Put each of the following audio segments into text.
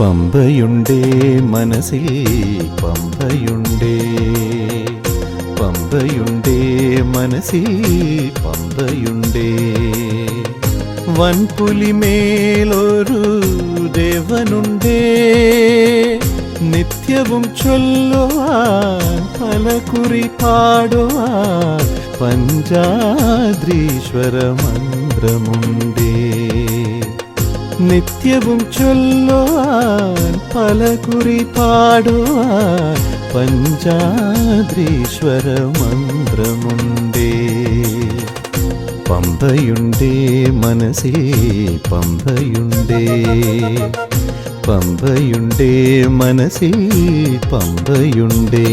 പമ്പയുണ്ടേ മനസ്സിൽ പമ്പയുണ്ടേ. പമ്പയുണ്ടേ മനസ്സിൽ പമ്പയുണ്ടേ. വൻപുലിമേലൊരു ദേവനുണ്ടേ. നിത്യവും ചൊല്ലുവാൻ പല കുറി പാടുവാൻ പഞ്ചാദ്രീശ്വര മന്ത്രമുണ്ടേ നിത്യവും ചൊല്ലുവാൻ പല കുറി പാടുവാൻ പഞ്ചാദ്രീശ്വര മന്ത്രമുണ്ടേ പമ്പയുണ്ടേ മനസ്സിൽ പമ്പയുണ്ടേ. പമ്പയുണ്ടേ മനസ്സിൽ പമ്പയുണ്ടേ.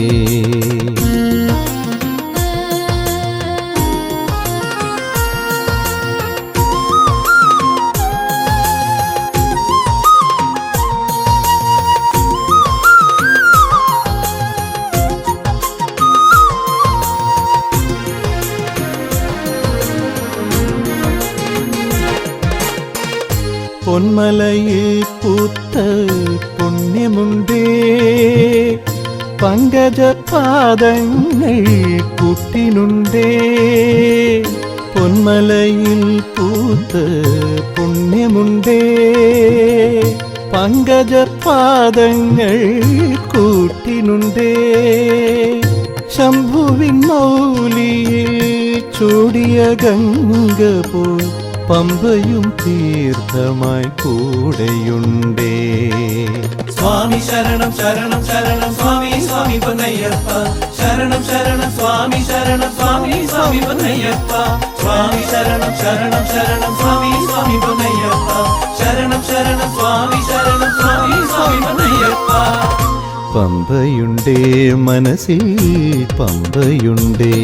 പൊന്മലയിൽ പൂത്ത പുണ്യമുണ്ടേ. പങ്കജപാദങ്ങൾ കുട്ടിനുണ്ടേ. പൊന്മലയിൽ പൂത്ത് പുണ്യമുണ്ടേ. പങ്കജപാദങ്ങൾ കൂട്ടിനുണ്ടേ. ശംഭുവിൻ മൗലിയിൽ ചൂടിയ ഗംഗ പോൽ പമ്പയും തീർത്ഥമായി കൂടെയുണ്ടേ. സ്വാമി ശരണം ശരണം ശരണം സ്വാമി സ്വാമി പൊന്നയ്യപ്പ. ശരണം ശരണം സ്വാമി ശരണം സ്വാമി സ്വാമി പൊന്നയ്യപ്പ. സ്വാമി ശരണം ശരണം ശരണം സ്വാമി സ്വാമി പൊന്നയ്യപ്പ. ശരണം ശരണം സ്വാമി ശരണം സ്വാമി സ്വാമി പൊന്നയ്യപ്പ. പമ്പയുണ്ടേ മനസ്സിൽ പമ്പയുണ്ടേ.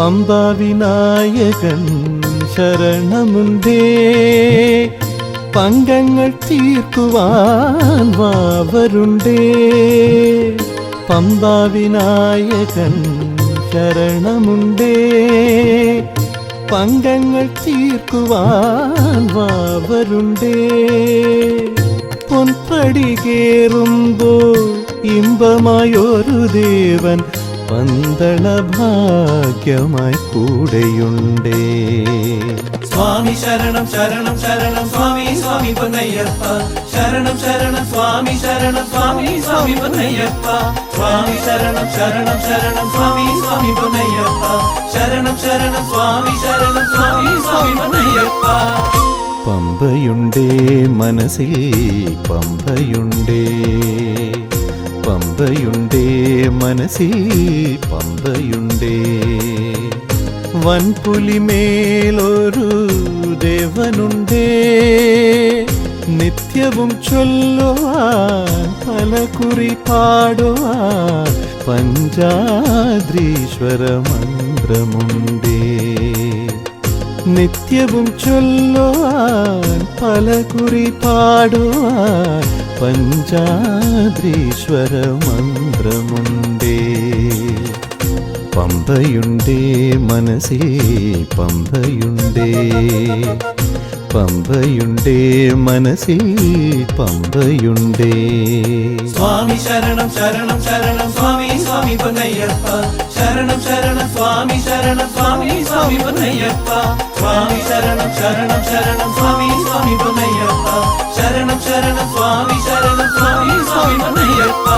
പമ്പാവിനായകൻ ശരണമുണ്ടേ. പങ്കങ്ങൾ തീർക്കുവാൻ വാവരുണ്ടേ. പമ്പാവിനായകൻ ശരണമുണ്ടേ. പങ്കങ്ങൾ തീർക്കുവാൻ വാവരുണ്ടേ. പൊൻപടി കേറുമ്പോൾ ഇമ്പമായൊരു ദേവൻ പന്തള ഭാഗ്യമായി കൂടെയുണ്ടേ. സ്വാമി ശരണം ശരണം ശരണം സ്വാമി സ്വാമി പൊന്നയ്യപ്പ. ശരണം ശരണം സ്വാമി ശരണം സ്വാമി സ്വാമി പൊന്നയ്യപ്പ. സ്വാമി ശരണം ശരണം ശരണം സ്വാമി സ്വാമി പൊന്നയ്യപ്പ. ശരണം ശരണം സ്വാമി ശരണം സ്വാമി സ്വാമി പൊന്നയ്യപ്പ. പമ്പയുണ്ടേ മനസ്സിൽ പമ്പയുണ്ടേ. പമ്പയുണ്ടേ മനസ്സിൽ പമ്പയുണ്ടേ വൻപുലിമേലൊരു ദേവനുണ്ടേ നിത്യവും ചൊല്ലുവാൻ പല കുറി പാടുവാൻ പഞ്ചാദ്രീശ്വര മന്ത്രമുണ്ടേ. നിത്യവും ചൊല്ലുവാൻ പല കുറി പാടുവാൻ പഞ്ചാദ്രീശ്വര മന്ത്രമുണ്ടേ പമ്പയുണ്ടേ മനസ്സേ പമ്പയുണ്ടേ. പമ്പയുണ്ടേ മനസ്സേ പമ്പയുണ്ടേ. സ്വാമി ശരണം ശരണം ശരണം സ്വാമി സ്വാമി പൊന്നയ്യപ്പ. ശരണം ശരണം സ്വാമി ശരണം സ്വാമി സ്വാമി പൊന്നയ്യപ്പ സ്വാമി ശരണം ശരണം ശരണം സ്വാമി സ്വാമി പൊന്നയ്യപ്പ ശരണം ശരണം സ്വാമി ശരണം സ്വാമി സ്വാമി പൊന്നയ്യപ്പ